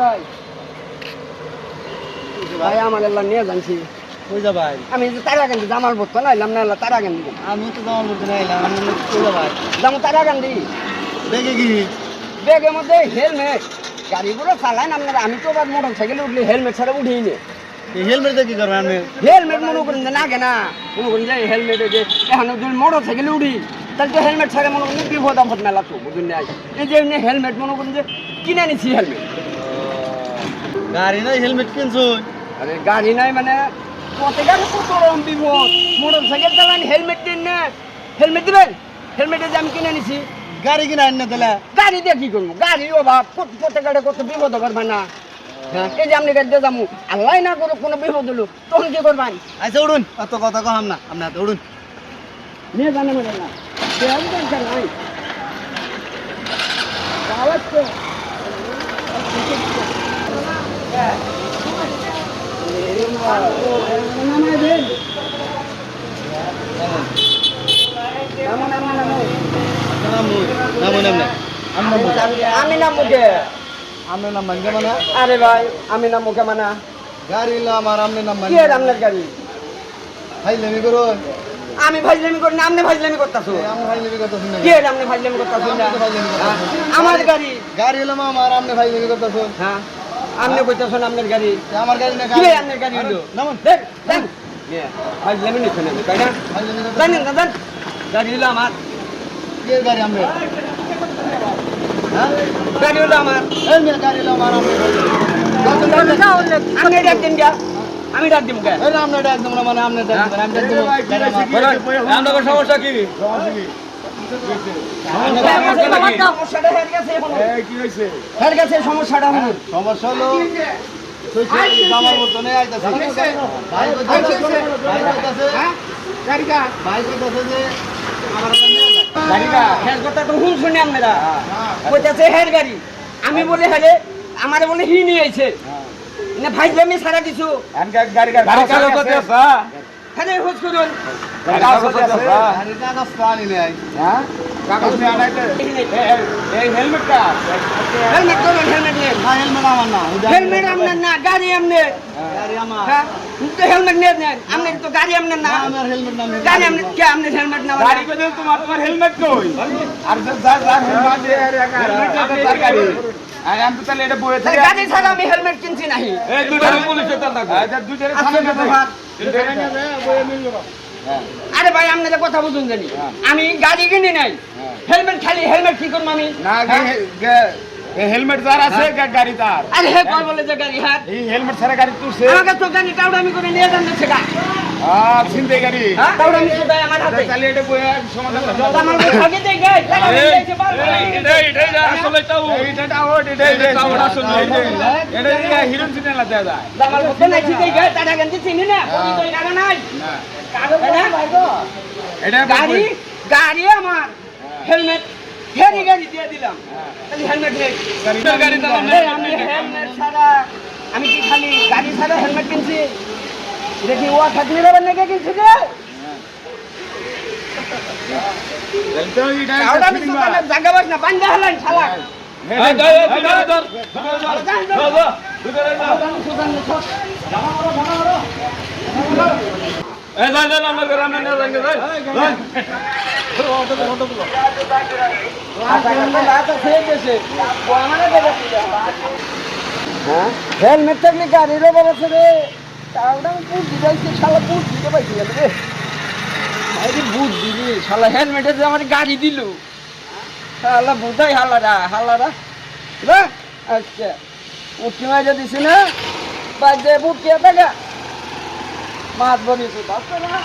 ভাই। ভাই আমার এল্লা নিয়ে জানছি কই যা ভাই? আমি যে তারা গান্ধি জামার বলতো না এলাম না এল্লা তারা গান্ধি আমি তো জামা বলতে নাই আমি কই যা ভাই? জামু তারা গান্ধি দেখে কি? ব্যাগের মধ্যে হেলমেট। গাড়িগুলো চালান আপনারা আমি তো আবার মোটর সাইকেলে উঠলে হেলমেট ছাড়া উঠিয়ে নে। এই হেলমেট দেখে কি করবেন আপনি হেলমেট মনে করেন যে লাগে না। মনে করেন যে হেলমেট যে এখন যদি মোটর সাইকেলে উঠি তাহলে তো হেলমেট ছাড়া মনে করেন বিপদ আপদ মেলা তো বুঝুন এই যে হেলমেট মনে করেন যে কিনে নিছি হেলমেট। গাড়ি নাই হেলমেট কিনছো আরে গাড়ি নাই মানে কত গাড়ি কত রকম বিপদ। মোটর সাইকেল চালান হেলমেট দিন না। হেলমেট দিবেন? হেলমেটে যে আমি কিনে নিছি। গাড়ি কিনে আন না তাহলে। গাড়ি দিয়ে কি করব? গাড়ি অভাব কত- প্রত্যেক গাড়ি কত বিপদ করবে না হ্যাঁ এই যে আপনি গাড়ি দিয়ে যাব। আল্লাহ না করুক কোনো বিপদ হলো তখন কি করবেন? আচ্ছা উড়ুন। অত কথা কহাম না। আপনি হাতে উড়ুন। নিয়ে জানে মানে না দেওয়ার দরকার নাই আওয়াজ তো নামাই দেন নামো নামো নামো নাম মুই নাম মুই নাম না আমি নাম মুখে আপনার নাম মানকে মানা আরে ভাই আমি নাম মুখে মানা গাড়ি আমার আপনার নাম কি এর আপনার গাড়ি ফাইলেমি করো আমি ভাইজলামি করি না আপনি ভাইজলামি করতেছো আমি ফাইলেমি করতেছি না কি এর আপনি ভাইজলামি করতেছো না আমি। আমার গাড়ি গাড়ি হলো আমার আপনি ফাইলেমি করতেছো হ্যাঁ। আপনি কইতেছেন আপনার গাড়ি। আমার গাড়ি না কি আপনার গাড়ি হলো নামুন। দেখ দেখ। ভাইজলামি নিচ্ছেন আপনি তাই না জানেন না? জান গাড়ি হলো আমার। কি গাড়ি আমরা হ্যাঁ? গাড়ি হলো আমার। এই মেয়ে গাড়ি হলো আমার আপনি আমি ডাক দিন গা। আমি ডাক দিম গা। এই ডাক দেবো না মানে আপনার ডাক দেবেন আমি ডাক দেবো। গাড়ি আমার। আপনার সমস্যা কি? এখনও। কি? সমস্যাটা সমস্যা হলো আইতাছে। ভাই কইতাছে ভাই কইতাছে যে আমার গাড়ি। আমি বলে হেরে আমারে বলে হি নিয়ে আইছে। না ভাইজলামি সারা কিছু গাড়ি কাগজ হ্যাঁ খোঁজ করুন। হ্যাঁ নিয়ে হেলমেট করুন হেলমেট নেন না হেলমেট আমার না ওই যে- হেলমেট আপনার না গাড়ি আমার হ্যাঁ তো হেলমেট নেন নেন আপনার তো গাড়ি আপনার না। গাড়ি আপনার কে আপনার হেলমেট না গাড়ি কই তোমার তোমার হেলমেট কই? আর যা যা যা হেলমেট হেলমেট গাড়ি। আর আমি তো তাহলে এটা বয়ে থেকে। গাড়ি ছাড়া আমি হেলমেট কিনছি নাহি। এই দুইটা পুলিশে লাগবে আচ্ছা দুইটা ব্যবহার। আরে ভাই আপনাদের কথা বুঝুন জানি। আমি গাড়ি কিনি নাই। হেলমেট খালি হেলমেট কি করব আমি? না হেলমেট যার আছে গাড়ি তার আরে হে কয় বলে যে গাড়ি হাত এই হেলমেট ছাড়া গাড়ি তুলছে আমাকে তো গাড়ি টাউডা আমি করে নিয়ে যান সেটা আর চিন্তাই গাড়ি হ্যাঁ টাউডা আমি শুধু আমার হাতে তাহলে এটা বয়ে সমাধান করতে আমার আগে দেই গাই এটাই, এটাই যা আসলে টাউট। এইটা টাউট, এটাই, এটাই টাউট আসলে। এটাই দিয়ে হিরোইন সিনেমা দেয়া যায়। আমার মধ্যে নাই ঠিক গাই টাটা গেঞ্জি চিনি না কোন তো নাই না। কাগজ না ভাই গো এটা গাড়ি গাড়ি আমার হেলমেট হেরি গাড়ি দিয়ে দিলাম খালি হেলমেট নেই আমি হেলমেট ছাড়া আমি কি খালি গাড়ি ছাড়া হেলমেট কিনছি দেখি ও থাকলে যাবেন নাকি কিনছি জায়গা বাস না বান্ধা হলেন এই, ধর, আমার। হেলমেট থাকলে গাড়িরও বলেছে রে কাউটা আমি দিতে শালা দিতে পাইছিলাম রে আরে বুট দিলি শালা হেলমেটে আমার গাড়ি দিল শালা বুঝাই হালারা হালারা না আচ্ছা উঠি মাঝে দিছি না বাজে বুট কে টাকা মাছ না